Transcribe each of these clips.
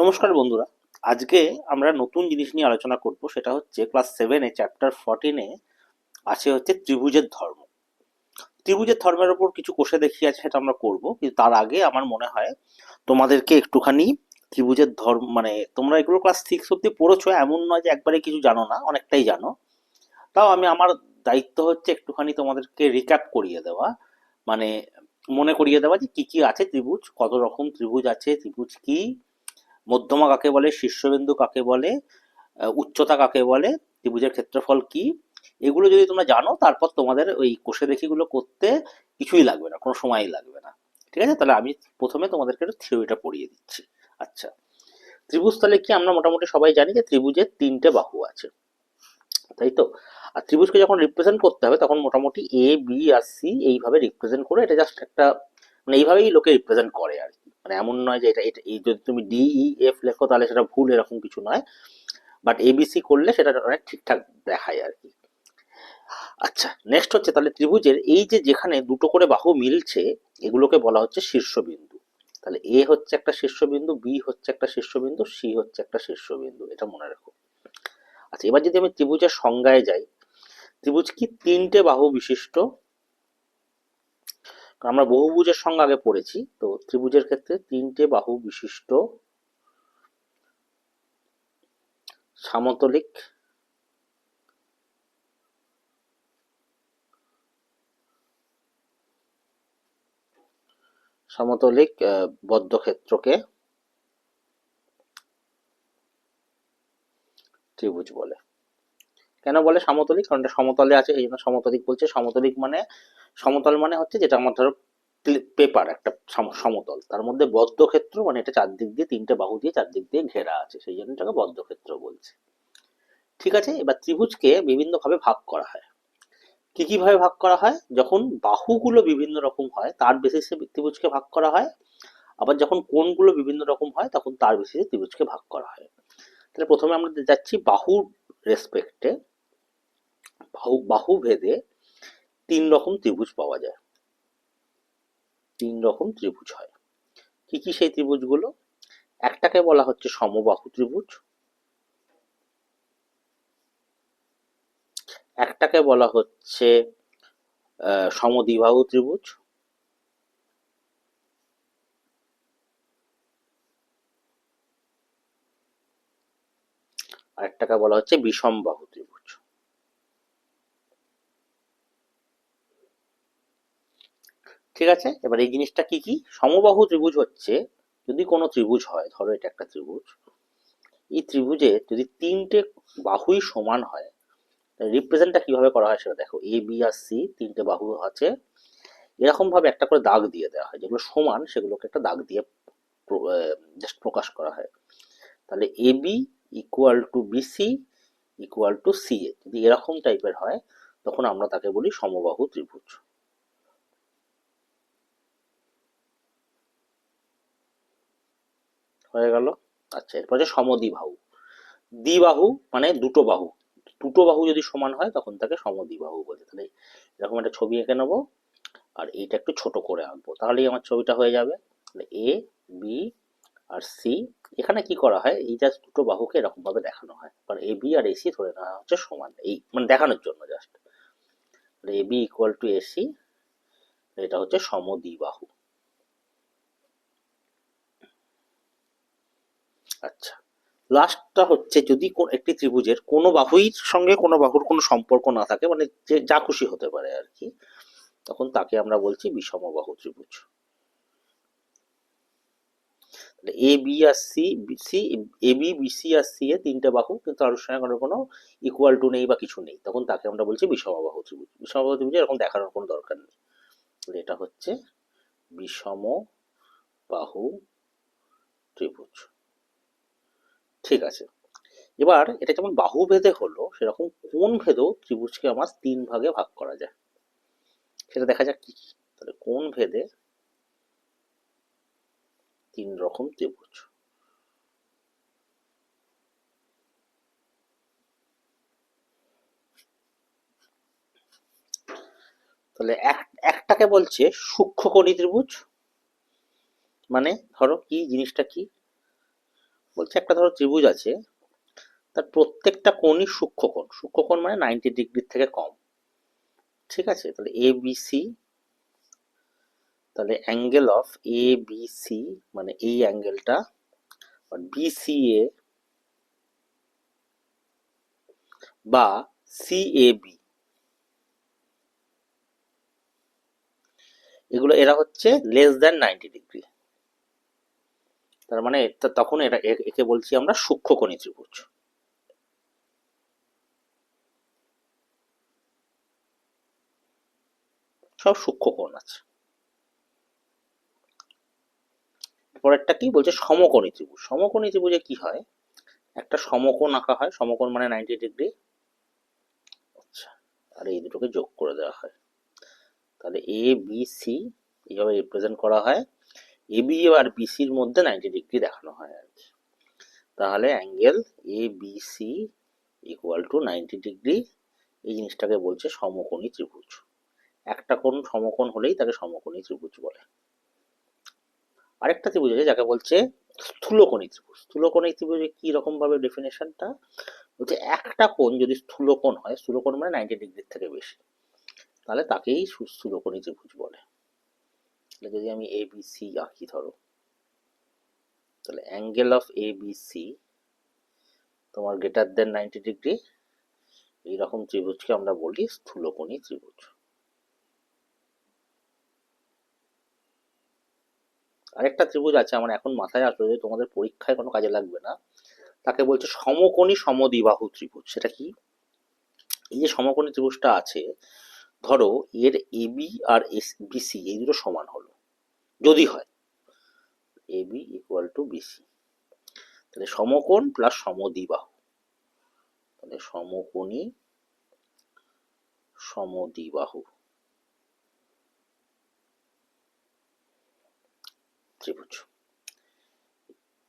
নমস্কার বন্ধুরা। আজকে আমরা নতুন জিনিস নিয়ে আলোচনা করব, সেটা হচ্ছে ক্লাস সেভেনে চ্যাপ্টার ফর্টিনে আছে হচ্ছে ত্রিভুজের ধর্ম। ত্রিভুজের ধর্মের ওপর কিছু কোষে দেখিয়ে আছে, সেটা আমরা করব, কিন্তু তার আগে আমার মনে হয় তোমাদেরকে একটুখানি ত্রিভুজের ধর্ম মানে তোমরা এগুলো ক্লাস সিক্স অব্দি পড়েছো, এমন নয় যে একবারে কিছু জানো না, অনেকটাই জানো। তাও আমি আমার দায়িত্ব হচ্ছে একটুখানি তোমাদেরকে রিক্যাপ করিয়ে দেওয়া মানে মনে করিয়ে দেওয়া যে কি কি আছে ত্রিভুজ, কত রকম ত্রিভুজ আছে, ত্রিভুজ কি মধ্যমা কাকে বলে? শীর্ষবিন্দু কাকে বলে? উচ্চতা কাকে বলে? ত্রিভুজের ক্ষেত্রফল কি? এগুলো যদি তোমরা জানো, তারপর তোমাদের ওই কোষে দেখিগুলো করতে কিছুই লাগবে না, কোনো সময়ই লাগবে না। ঠিক আছে? তাহলে আমি প্রথমে তোমাদেরকে থিওরিটা পড়িয়ে দিচ্ছি। আচ্ছা। ত্রিভুজ তাহলে কি? আমরা মোটামুটি সবাই জানি যে ত্রিভুজের তিনটে বাহু আছে। তাই তো? আর ত্রিভুজকে যখন রিপ্রেজেন্ট করতে হবে, তখন মোটামুটি এ বি আর সি এইভাবে রিপ্রেজেন্ট করে, এটা জাস্ট একটা মানে এইভাবেই লোকে রিপ্রেজেন্ট করে আর কি। মানে এমন নয় যে এটা এটা যদি তুমি ডি ই এফ লেখো তাহলে সেটা ভুল এরকম কিছু নয়। বাট এবিসি করলে সেটা অনেক ঠিকঠাক দেখায় আর কি। আচ্ছা নেক্সট হচ্ছে তাহলে ত্রিভুজের এই যে যেখানে দুটো করে বাহু মিলছে, এগুলোকে বলা হচ্ছে শীর্ষবিন্দু। তাহলে এ হচ্ছে একটা শীর্ষবিন্দু বি হচ্ছে একটা শীর্ষবিন্দু সি হচ্ছে একটা শীর্ষবিন্দু, এটা মনে রাখো। আচ্ছা এবার যদি আমি ত্রিভুজের সংজ্ঞায় যাই, ত্রিভুজ কি তিনটে বাহু বিশিষ্ট? আমরা বহুভুজের সংজ্ঞা আগে পড়েছি তো ত্রিভুজের ক্ষেত্রে তিনটে বাহু বিশিষ্ট সামতলিক সমতলিক আহ, বদ্ধক্ষেত্রকে ত্রিভুজ বলে। কেন বলে সমতলিক? কারণ এটা সমতলে আছে, এই জন্য সমতলিক বলছে। সমতলিক মানে সমতল মানে হচ্ছে যেটা আমার ধরো পেপার একটা সম- সমতল। তার মধ্যে বদ্ধক্ষেত্র মানে এটা চারদিক দিয়ে, তিনটে বাহু দিয়ে চারদিক দিয়ে ঘেরা আছে। সেই জন্য এটাকে বদ্ধক্ষেত্র বলছে। ঠিক আছে? এবার ত্রিভুজকে বিভিন্ন ভাবে ভাগ করা হয়। কি কি ভাবে ভাগ করা হয়? যখন বাহুগুলো বিভিন্ন রকম হয়, তার বেসিসে ত্রিভুজকে ভাগ করা হয়। আবার যখন কোণগুলো বিভিন্ন রকম হয়, তখন তার বেসিসে ত্রিভুজকে ভাগ করা হয়। তাহলে প্রথমে আমরা যাচ্ছি বাহুর রেসপেক্টে বাহু ভেদে তিন রকম ত্রিভুজ পাওয়া যায়। তিন রকম ত্রিভুজ হয়। কি কি সেই ত্রিভুজগুলো? একটাকে বলা হচ্ছে সমবাহু ত্রিভুজ। একটাকে বলা হচ্ছে সমদ্বিবাহু ত্রিভুজ। আর একটাকে বলা হচ্ছে বিষমবাহু ত্রিভুজ। ঠিক আছে? এবার এই জিনিসটা কি কি? সমবাহু ত্রিভুজ হচ্ছে, যদি কোনো ত্রিভুজ হয়, ধরো এটা একটা ত্রিভুজ, এই ত্রিভুজে যদি তিনটে বাহুই সমান হয় রিপ্রেজেন্টটা কীভাবে করা হয় সেটা দেখো এ বি আর সি তিনটে বাহু আছে এরকম ভাবে একটা করে দাগ দিয়ে দেওয়া হয়, যেগুলো সমান সেগুলোকে একটা দাগ দিয়ে জাস্ট প্রকাশ করা হয়। তাহলে A B equal to BC equal to C A, যদি এরকম টাইপের হয়, তখন আমরা তাকে বলি সমবাহু ত্রিভুজ। হয়ে গেল। আচ্ছা এরপর হচ্ছে সমদ্বিবাহু দ্বিবাহু মানে দুটো বাহু। দুটো বাহু যদি সমান হয়, তখন তাকে সমদ্বিবাহু বলে। তাহলে এরকম একটা ছবি এঁকে নেব, আর এইটা একটু ছোট করে আঁকবো। তাহলেই আমার ছবিটা হয়ে যাবে। তাহলে এ, বি আর সি। এখানে কি করা হয়? এই জাস্ট দুটো বাহুকে এরকমভাবে দেখানো হয়। কারণ এ, বি আর এসি ধরে নেওয়া হচ্ছে সমান। এই মানে দেখানোর জন্য just A, B equal to AC এটা হচ্ছে সমদ্বিবাহু আচ্ছা। লাস্টটা হচ্ছে যদি একটি ত্রিভুজের কোনো বাহুর সঙ্গে কোনো বাহুর কোনো সম্পর্ক না থাকে মানে যে, যা খুশি হতে পারে আর কি, তখন তাকে আমরা বলছি বিষমবাহু ত্রিভুজ। A B R C C A B B C R C A তিনটে বাহু, কিন্তু তার সঙ্গে কোনো কোনো ইকুয়াল টু নেই বা কিছু নেই, তখন তাকে আমরা বলছি বিষমবাহু ত্রিভুজ। বিষমবাহু ত্রিভুজ এরকম দেখানোর কোনো দরকার নেই। এটা হচ্ছে বিষম বাহু ত্রিভুজ। ঠিক আছে। এবার এটা যেমন বাহু ভেদে হলো, সেরকম কোন ভেদেও ত্রিভুজকে আমার তিন ভাগে ভাগ করা যায়। সেটা দেখা যাক কি কি। তাহলে কোন ভেদে তিন রকম ত্রিভুজ? তাহলে এক, একটাকে বলছে সূক্ষ্মকণি ত্রিভুজ। মানে ধরো কি জিনিসটা কি? বলছে একটা ধরো ত্রিভুজ আছে, তার প্রত্যেকটা কোণই সূক্ষ্মকোণ। সূক্ষ্মকোণ মানে নাইনটি ডিগ্রির থেকে কম। ঠিক আছে? তাহলে এ বি সি তাহলে angle of A B C মানে এই অ্যাঙ্গেলটা বি সি এ বা সি এ বি এগুলো এরা হচ্ছে লেস দ্যান নাইনটি ডিগ্রি তার মানে তখন এটা একে বলছি আমরা সূক্ষ্মকোণী ত্রিভুজ। সব সূক্ষ্মকোণ আছে। পরেরটা কি বলছে সমকোণী ত্রিভুজ। সমকোণী ত্রিভুজে কি হয়? একটা সমকোণ আঁকা হয়, সমকোণ মানে নাইনটি ডিগ্রি আচ্ছা আর এই দুটোকে যোগ করে দেওয়া হয়। তাহলে এ বি সি এইভাবে রিপ্রেজেন্ট করা হয়। এ বি আর বিসির মধ্যে নাইনটি ডিগ্রি দেখানো হয় আর কি। তাহলে angle A B C equal to ninety degree এই জিনিসটাকে বলছে সমকোণী ত্রিভুজ। একটা কোণ সমকোণ হলেই তাকে সমকোণী ত্রিভুজ বলে। আরেকটা ত্রিভুজ আছে যাকে বলছে স্থূলকোণী ত্রিভুজ। স্থূলকোণী ত্রিভুজে কি রকম ভাবে ডেফিনেশনটা বলছে একটা কোণ যদি স্থূলকোণ হয়, স্থূলকোণ মানে নাইনটি ডিগ্রির থেকে বেশি, তাহলে তাকেই সু- স্থূলকোণী ত্রিভুজ বলে। তাহলে যদি আমি এ বি সি আঁকি ধরো, তাহলে angle of A B C তোমার গ্রেটার দেন নাইনটি ডিগ্রি এইরকম ত্রিভুজকে আমরা বলি স্থূলকোণী ত্রিভুজ। আরেকটা ত্রিভুজ আছে আমার এখন মাথায় আসলো যে তোমাদের পরীক্ষায় কোনো কাজে লাগবে না, তাকে বলছে সমকোণী সমদ্বিবাহু ত্রিভুজ। সেটা কি? এই যে সমকোণী ত্রিভুজটা আছে ধরো এর এবি আর এস বিসি এই দুটো সমান হলো। যদি হয় এবি ইকুয়াল টু বিসি তাহলে সমকোণ প্লাস সমদ্বিবাহু। তাহলে সমকোণী সমদ্বিবাহু। ত্রিভুজ।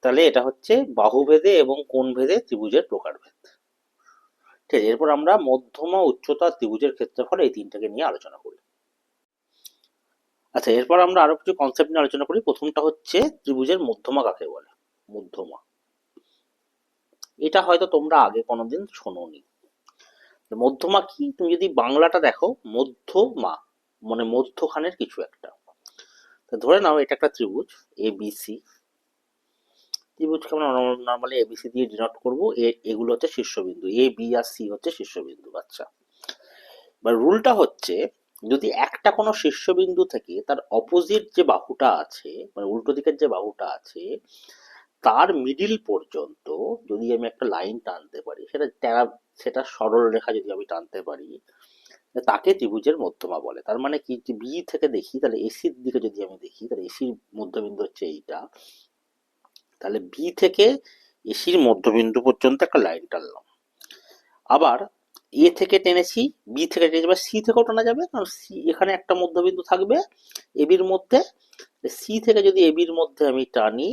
তাহলে এটা হচ্ছে বাহুভেদে এবং কোণ ভেদে ত্রিভুজের প্রকারভেদ। ঠিক আছে, এরপর আমরা মধ্যমা, উচ্চতা, ত্রিভুজের ক্ষেত্রফল এই তিনটাকে নিয়ে আলোচনা করি। আচ্ছা এরপর আমরা আরও কিছু কনসেপ্ট নিয়ে আলোচনা করি। প্রথমটা হচ্ছে ত্রিভুজের মধ্যমা কাকে বলে? মধ্যমা। এটা হয়তো তোমরা আগে কোনোদিন শোনোনি। মধ্যমা কি? তুমি যদি বাংলাটা দেখো, মধ্যমা মানে মধ্যখানের কিছু একটা। ধরে নাও, এটা একটা ত্রিভুজ এ বি সি ত্রিভুজকে আমরা নর্মালি এবিসি দিয়ে ডিনোট করব। এগুলো হচ্ছে শীর্ষবিন্দু। এ বি আর সি হচ্ছে শীর্ষবিন্দু। আচ্ছা। এবার রুলটা হচ্ছে, যদি একটা কোনো শীর্ষবিন্দু থেকে তার অপোজিট যে বাহুটা আছে মানে উল্টো দিকের যে বাহুটা আছে, তার মিডিল পর্যন্ত যদি আমি একটা লাইন টানতে পারি, সেটা ট্যারা সেটা সরল রেখা যদি আমি টানতে পারি তাকে ত্রিভুজের মধ্যমা বলে। তার মানে কি? বি থেকে দেখি, তাহলে এসির দিকে যদি আমি দেখি, তাহলে এসির মধ্যবিন্দু হচ্ছে এইটা। তাহলে বি থেকে এসির মধ্যবিন্দু পর্যন্ত একটা লাইন টানলাম। আবার এ থেকে টেনেছি বি থেকে টেনে যাবে সি থেকেও টানা যাবে, কারণ সি এখানে একটা মধ্যবিন্দু থাকবে এবির মধ্যে। সি থেকে যদি এবির মধ্যে আমি টানি,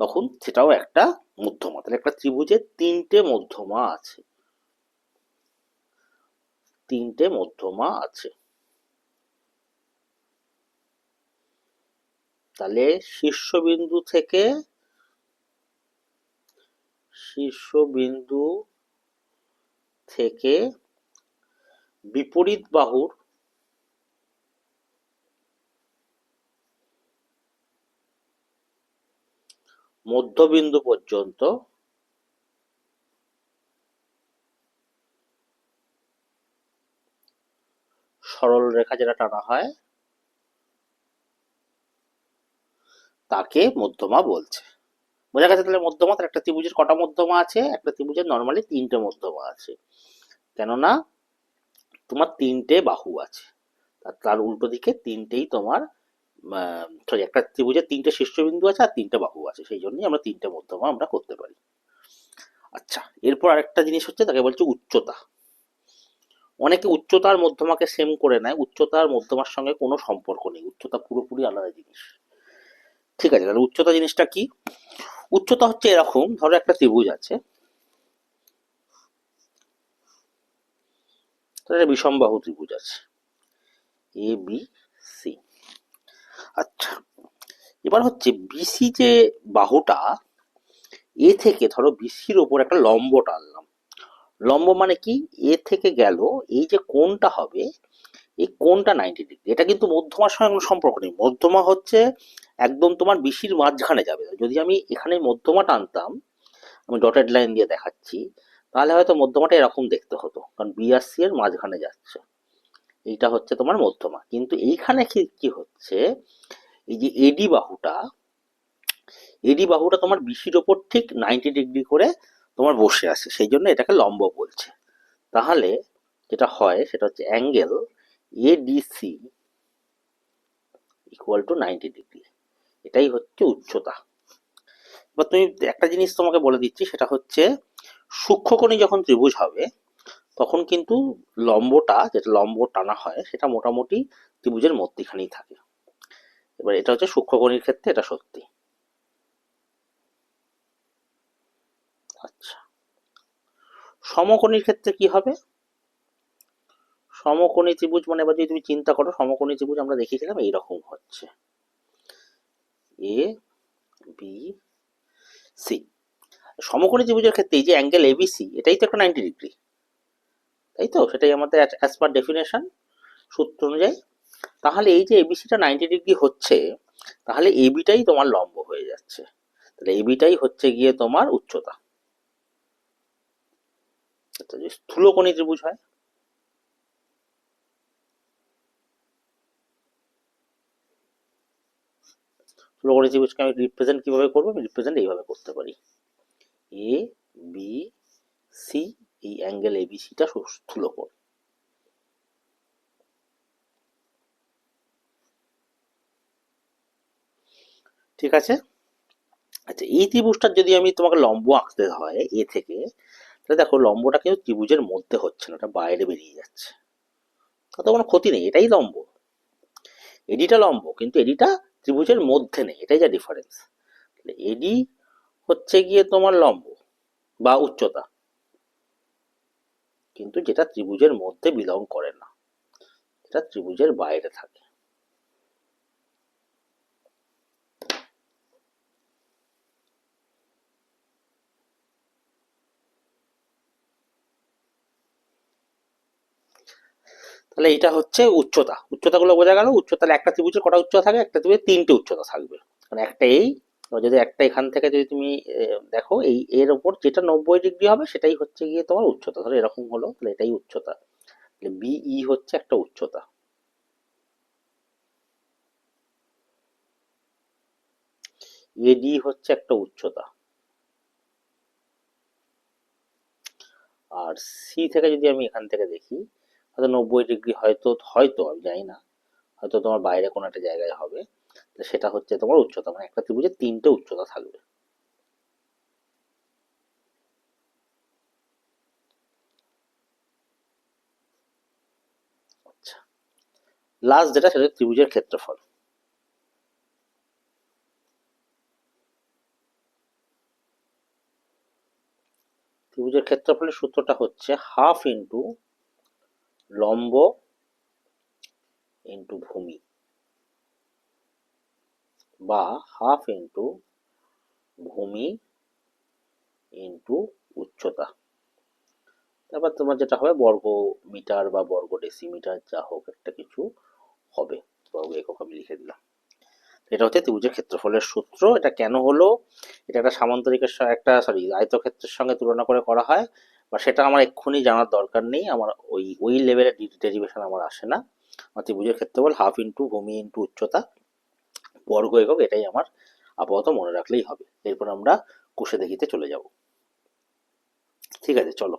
তখন সেটাও একটা মধ্যমা। তাহলে একটা ত্রিভুজের তিনটে মধ্যমা আছে। তিনটে মধ্যমা আছে। তাহলে শীর্ষবিন্দু থেকে শীর্ষবিন্দু থেকে বিপরীত বাহুর মধ্যবিন্দু পর্যন্ত সরল রেখা যেটা টানা হয় তাকে মধ্যমা বলছে। বোঝা গেছে তাহলে মধ্যমা তার একটা ত্রিভুজের কটা মধ্যমা আছে? একটা ত্রিভুজের নর্মালি তিনটে মধ্যমা আছে। কেননা তোমার তিনটে বাহু আছে। তার- উল্টো দিকে তিনটেই তোমার সরি একটা ত্রিভুজের তিনটে শীর্ষবিন্দু আছে আর তিনটে বাহু আছে। সেই জন্যই আমরা তিনটে মধ্যমা আমরা করতে পারি। আচ্ছা এরপর আরেকটা জিনিস হচ্ছে তাকে বলছে উচ্চতা। অনেকে উচ্চতার মধ্যমাকে সেম করে নেয়। উচ্চতার মধ্যমার সঙ্গে কোনো সম্পর্ক নেই। উচ্চতা পুরোপুরি আলাদা জিনিস। ঠিক আছে, তাহলে উচ্চতা জিনিসটা কি? উচ্চতা হচ্ছে এরকম, ধরো একটা ত্রিভুজ আছে। বিষমবাহু ত্রিভুজ আছে। এ বি সি আচ্ছা এবার হচ্ছে বিসি যে বাহুটা এ থেকে ধরো বিসির ওপর একটা লম্ব টানলাম। লম্ব মানে কি? এ থেকে গেল, এই যে কোনটা হবে এই কোনটা নাইনটি ডিগ্রি এটা কিন্তু মধ্যমার সঙ্গে কোনো সম্পর্ক নেই। মধ্যমা হচ্ছে একদম তোমার বিসির মাঝখানে যাবে। যদি আমি এখানে মধ্যমা টানতাম, আমি ডটেড লাইন দিয়ে দেখাচ্ছি, তাহলে হয়তো মধ্যমাটা এরকম দেখতে হতো, কারণ বি আর সি এর মাঝখানে যাচ্ছে। এইটা হচ্ছে তোমার মধ্যমা। কিন্তু এইখানে কি কি হচ্ছে, এই যে এডি বাহুটা এডি বাহুটা তোমার বিসির ওপর ঠিক নাইনটি ডিগ্রি করে তোমার বসে আছে। সেই জন্য এটাকে লম্ব বলছে। তাহলে যেটা হয়, সেটা হচ্ছে angle ADC equal to ninety degree এটাই হচ্ছে উচ্চতা। এবার তুমি একটা জিনিস তোমাকে বলে দিচ্ছি, সেটা হচ্ছে সূক্ষ্মকোণী যখন ত্রিভুজ হবে, তখন কিন্তু লম্বটা, যেটা লম্ব টানা হয়, সেটা মোটামুটি ত্রিভুজের মধ্যিখানেই থাকে। এবার এটা হচ্ছে সূক্ষ্মকোণীর ক্ষেত্রে এটা সত্যি। আচ্ছা। সমকোণীর ক্ষেত্রে কি হবে? সমকোণী ত্রিভুজ মানে এবার যদি তুমি চিন্তা করো, সমকোণী ত্রিভুজ আমরা দেখিয়েছিলাম, এইরকম হচ্ছে। এ বি সি সমকোণী ত্রিভুজের ক্ষেত্রে এই যে অ্যাঙ্গেল এবিসি এটাই তো একটা নাইনটি ডিগ্রি তাই তো? সেটাই আমাদের অ্যাজ পার ডেফিনেশন সূত্র অনুযায়ী। তাহলে এই যে এ এবিসিটা নাইনটি ডিগ্রি হচ্ছে, তাহলে এবিটাই তোমার লম্ব হয়ে যাচ্ছে। তাহলে এবিটাই হচ্ছে গিয়ে তোমার উচ্চতা। স্থূলকোণী ত্রিভুজ হয় ত্রিভুজকে আমি রিপ্রেজেন্ট কীভাবে করব? আমি রিপ্রেজেন্ট এইভাবে করতে পারি। এ বি সি এই অ্যাঙ্গেল এ বি এবিসিটা স্থূলকোণ ঠিক আছে? আচ্ছা এই ত্রিভুজটার যদি আমি তোমাকে লম্ব আঁকতে হয় এ থেকে, তাহলে দেখো লম্বটা কিন্তু ত্রিভুজের মধ্যে হচ্ছে না, ওটা বাইরে বেরিয়ে যাচ্ছে। তাতে কোনো ক্ষতি নেই, এটাই লম্ব। এডিটা লম্ব, কিন্তু এডিটা ত্রিভুজের মধ্যে নেই, এটাই যা ডিফারেন্স এডি হচ্ছে গিয়ে তোমার লম্ব বা উচ্চতা। কিন্তু যেটা ত্রিভুজের মধ্যে বিলং করে না এটা ত্রিভুজের বাইরে থাকে। তাহলে এটা হচ্ছে উচ্চতা। উচ্চতাগুলো বোঝা গেল উচ্চতা একটা ত্রিভুজের কটা উচ্চতা থাকে, একটা ত্রিভুজের তিনটে উচ্চতা থাকবে। মানে একটা এই যদি একটা এখান থেকে যদি তুমি দেখো এই, এর ওপর যেটা নব্বই ডিগ্রি হবে, সেটাই হচ্ছে গিয়ে তোমার উচ্চতা। ধরো এরকম হলো, তাহলে এটাই উচ্চতা। তাহলে বিই হচ্ছে একটা উচ্চতা। এডি হচ্ছে একটা উচ্চতা। আর সি থেকে যদি আমি এখান থেকে দেখি হয়তো নব্বই ডিগ্রি হয়তো হয়তো, আমি জানি না। হয়তো তোমার বাইরে কোনো একটা জায়গায় হবে। সেটা হচ্ছে তোমার উচ্চতা মানে একটা ত্রিভুজে তিনটে উচ্চতা থাকবে। আচ্ছা। লাস্ট যেটা, সেটা ত্রিভুজের ক্ষেত্রফল। ত্রিভুজের ক্ষেত্রফলের সূত্রটা হচ্ছে হাফ ইন্টু লম্ব ইন্টু ভূমি বা হাফ ইন্টু ভূমি ইন্টু উচ্চতা। তারপর তোমার যেটা হবে বর্গ মিটার বা বর্গ ডেসিমিটার যা হোক একটা কিছু হবে। বর্গ একক আমি লিখে দিলাম। এটা হচ্ছে ত্রিভুজের ক্ষেত্রফলের সূত্র। এটা কেন হলো? এটা একটা সামান্তরিকের একটা সরি আয়তক্ষেত্রের সঙ্গে তুলনা করে করা হয়। বা সেটা আমার এক্ষুনি জানার দরকার নেই। আমার ওই ওই লেভেলের ডেরিভেশন আমার আসে না। আমার ত্রিভুজের ক্ষেত্রফল হাফ ইন্টু ভূমি ইন্টু উচ্চতা, বর্গ একক, এটাই আমার আপাতত মনে রাখলেই হবে। এরপর আমরা কোষে দেখিতে চলে যাব। ঠিক আছে, চলো।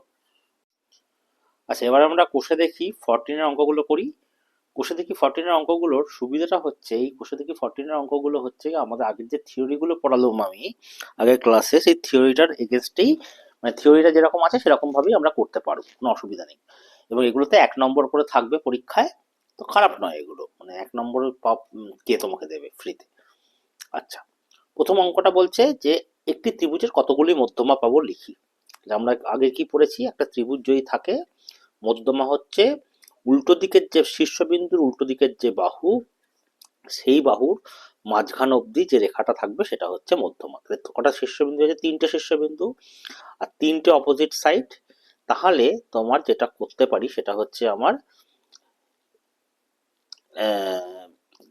আচ্ছা এবার আমরা কোষে দেখি ফরটিনের অঙ্কগুলো করি। কোষে দেখি ফরটিনের অঙ্কগুলোর সুবিধাটা হচ্ছে, এই কোষে দেখি ফরটিনের অঙ্কগুলো হচ্ছে আমাদের আগের যে থিওরিগুলো পড়ালাম আমি, আগের ক্লাসে সেই থিওরিটার এগেনস্টেই মানে থিওরিটা যেরকম আছে সেরকম ভাবেই আমরা করতে পারব, কোনো অসুবিধা নেই। এবং এগুলোতে এক নম্বর করে থাকবে পরীক্ষায়, তো খারাপ নয় এগুলো। মানে এক নম্বর কে তোমাকে দেবে ফ্রিতে আচ্ছা প্রথম অঙ্কটা বলছে যে, একটি ত্রিভুজের কতগুলি মধ্যমা পাবো লিখি। আমরা আগে কি পড়েছি, একটা ত্রিভুজ যদি থাকে, মধ্যমা হচ্ছে উল্টো দিকের যে শীর্ষবিন্দুর উল্টো দিকের যে বাহু, সেই বাহুর মাঝখান অবধি যে রেখাটা থাকবে সেটা হচ্ছে মধ্যমা কটা শীর্ষবিন্দু আছে? তিনটে শীর্ষবিন্দু আর তিনটে অপোজিট সাইড তাহলে তোমার যেটা করতে পারি সেটা হচ্ছে আমার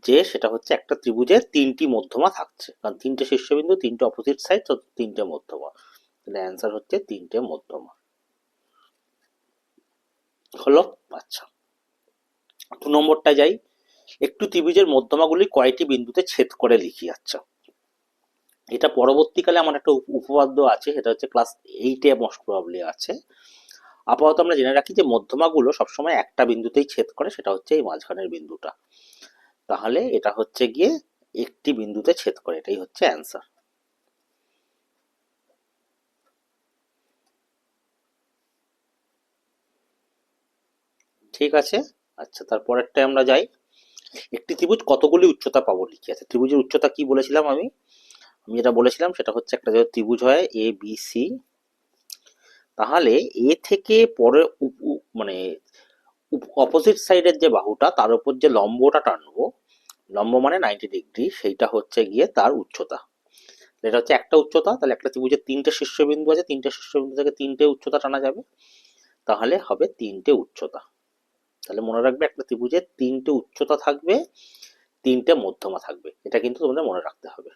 যে সেটা হচ্ছে একটা ত্রিভুজের তিনটি মধ্যমা থাকছে। কারণ তিনটে শীর্ষবিন্দু, তিনটে অপোজিট সাইড তো তিনটে মধ্যমা। তাহলে অ্যান্সার হচ্ছে তিনটে মধ্যমা। হলো আচ্ছা। দু নম্বরটা যাই। একটু ত্রিভুজের মধ্যমাগুলি কয়টি বিন্দুতে ছেদ করে লিখি আচ্ছা এটা পরবর্তীকালে আমার একটা উপ- উপপাদ্য আছে, সেটা হচ্ছে ক্লাস এইটে মোস্ট প্রবাবলি আছে। আপাতত আমরা জেনে রাখি যে মধ্যমাগুলো সবসময় একটা বিন্দুতেই ছেদ করে, সেটা হচ্ছে এই মাঝখানের বিন্দুটা। তাহলে এটা হচ্ছে গিয়ে একটি বিন্দুতে ছেদ করে, এটাই হচ্ছে অ্যান্সার ঠিক আছে? আচ্ছা তারপরেরটায় আমরা যাই। একটি ত্রিভুজ কতগুলি উচ্চতা পাবো লিখে আছে। ত্রিভুজের উচ্চতা কি বলেছিলাম আমি? আমি যেটা বলেছিলাম সেটা হচ্ছে একটা যদি ত্রিভুজ হয় এ বি সি তাহলে এ থেকে পরে মানে অপোজিট সাইডের যে বাহুটা, তার উপর যে লম্বটা টানবো, লম্ব মানে নাইনটি ডিগ্রি সেইটা হচ্ছে গিয়ে তার উচ্চতা। এটা হচ্ছে একটা উচ্চতা, তাহলে একটা ত্রিভুজের তিনটে শীর্ষবিন্দু আছে, তিনটে শীর্ষবিন্দু থেকে তিনটে উচ্চতা টানা যাবে, তাহলে হবে তিনটে উচ্চতা। তাহলে মনে রাখবে একটা ত্রিভুজের তিনটে উচ্চতা থাকবে, তিনটে মধ্যমা থাকবে। এটা কিন্তু তোমাদের মনে রাখতে হবে।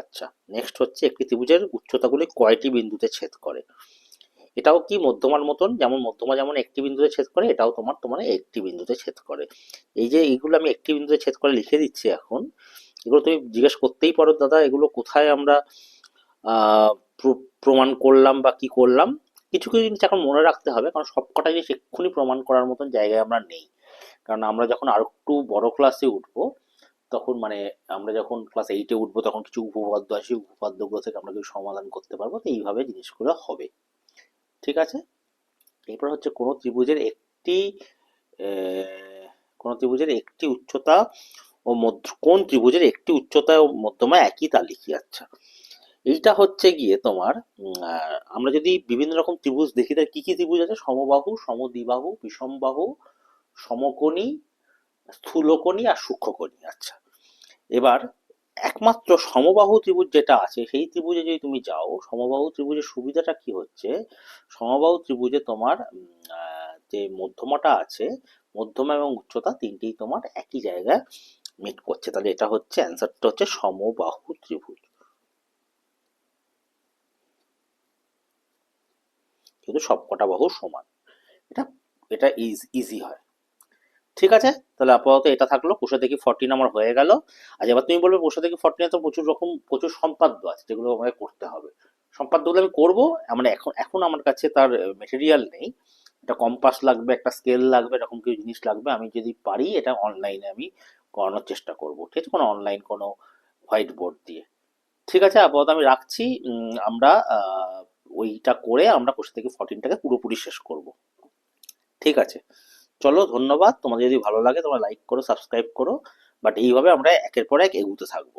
আচ্ছা নেক্সট হচ্ছে একটি ত্রিভুজের উচ্চতাগুলি কয়টি বিন্দুতে ছেদ করে? এটাও কি মধ্যমার মতন? যেমন মধ্যমা যেমন একটি বিন্দুতে ছেদ করে, এটাও তোমার তোমার একটি বিন্দুতে ছেদ করে। এই যে এইগুলো আমি একটি বিন্দুতে ছেদ করে লিখে দিচ্ছি এখন, এগুলো তুমি জিজ্ঞেস করতেই পারো, দাদা, এগুলো কোথায় আমরা প্রমাণ করলাম বা কি করলাম? কিছু কিছু জিনিস এখন মনে রাখতে হবে, কারণ সবকটা জিনিস এক্ষুনি প্রমাণ করার মতন জায়গায় আমরা নেই। কারণ আমরা যখন আর একটু বড় ক্লাসে উঠবো, তখন মানে আমরা যখন ক্লাস এইটে উঠবো, তখন কিছু উপপাদ্য আসে উপপাদ্যগুলো থেকে আমরা কিছু সমাধান করতে পারব। তো এইভাবে জিনিসগুলো হবে। ঠিক আছে? এরপর হচ্ছে কোনো ত্রিভুজের একটি কোনো ত্রিভুজের একটি উচ্চতা ও মধ্য, কোন ত্রিভুজের একটি উচ্চতা ও মধ্যমা একই তা লিখি আচ্ছা। এইটা হচ্ছে গিয়ে তোমার আমরা যদি বিভিন্ন রকম ত্রিভুজ দেখি, তাহলে কি কি ত্রিভুজ আছে? সমবাহু, সমদ্বিবাহু, বিষমবাহু, সমকোণী, স্থূলকোণী আর সূক্ষ্মকোণী। আচ্ছা এবার একমাত্র সমবাহু ত্রিভুজ যেটা আছে, সেই ত্রিভুজে যদি তুমি যাও, সমবাহু ত্রিভুজের সুবিধাটা কি হচ্ছে? সমবাহু ত্রিভুজে তোমার যে মধ্যমাটা আছে, মধ্যমা এবং উচ্চতা তিনটেই তোমার একই জায়গায় মিট করছে। তাহলে এটা হচ্ছে অ্যান্সারটা হচ্ছে সমবাহু ত্রিভুজ। কিন্তু সবকটা বাহু সমান। এটা এটা ইজি হয়। ঠিক আছে? তাহলে আপাতত এটা থাকল, কোষে দেখি ফর্টিন আমার হয়ে গেল। আর এবার তুমি বলবে কোষে দেখি ফর্টিনে তো প্রচুর রকম, প্রচুর সম্পাদ্য আছে, যেগুলো আমাকে করতে হবে। সম্পাদ্যগুলো আমি করব মানে এখন এখন আমার কাছে তার মেটেরিয়াল নেই। একটা কম্পাস লাগবে, একটা স্কেল লাগবে, এরকম কিছু জিনিস লাগবে, আমি যদি পারি এটা অনলাইনে আমি করানোর চেষ্টা করব, ঠিক আছে? কোনো অনলাইন কোনো হোয়াইট বোর্ড দিয়ে। ঠিক আছে? আপাতত আমি রাখছি। আমরা ওইটা করে আমরা কোশ্চেন থেকে ফর্টিনটাকে পুরোপুরি শেষ করব। ঠিক আছে? চলো, ধন্যবাদ। তোমাদের যদি ভালো লাগে তোমরা লাইক করো সাবস্ক্রাইব করো। বাট এইভাবে আমরা একের পর এক এগুতে থাকব।